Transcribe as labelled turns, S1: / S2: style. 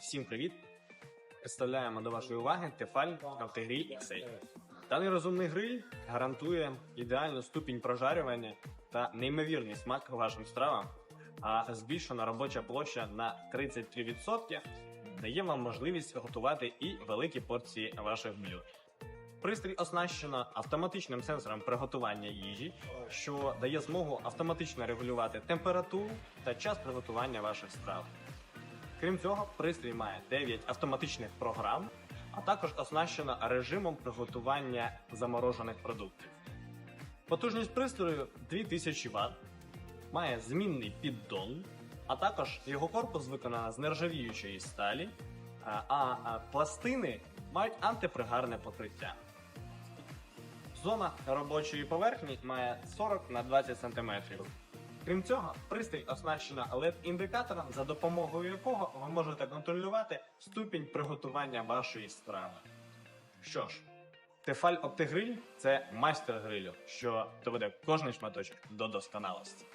S1: Всім привіт! Представляємо до вашої уваги Tefal Автогріль XL. Даний розумний гриль гарантує ідеальну ступінь прожарювання та неймовірний смак вашим стравам, а збільшена робоча площа на 33% дає вам можливість готувати і великі порції ваших блюд. Пристрій оснащено автоматичним сенсором приготування їжі, що дає змогу автоматично регулювати температуру та час приготування ваших страв. Крім цього, пристрій має 9 автоматичних програм, а також оснащено режимом приготування заморожених продуктів. Потужність пристрою 2000 Вт, має змінний піддон, а також його корпус виконано з нержавіючої сталі, а пластини мають антипригарне покриття. Зона робочої поверхні має 40 на 20 см. Крім цього, пристрій оснащена LED-індикатором, за допомогою якого ви можете контролювати ступінь приготування вашої страви. Що ж, Тефаль Оптигриль це майстер грилю, що доведе кожний шматочок до досконалості.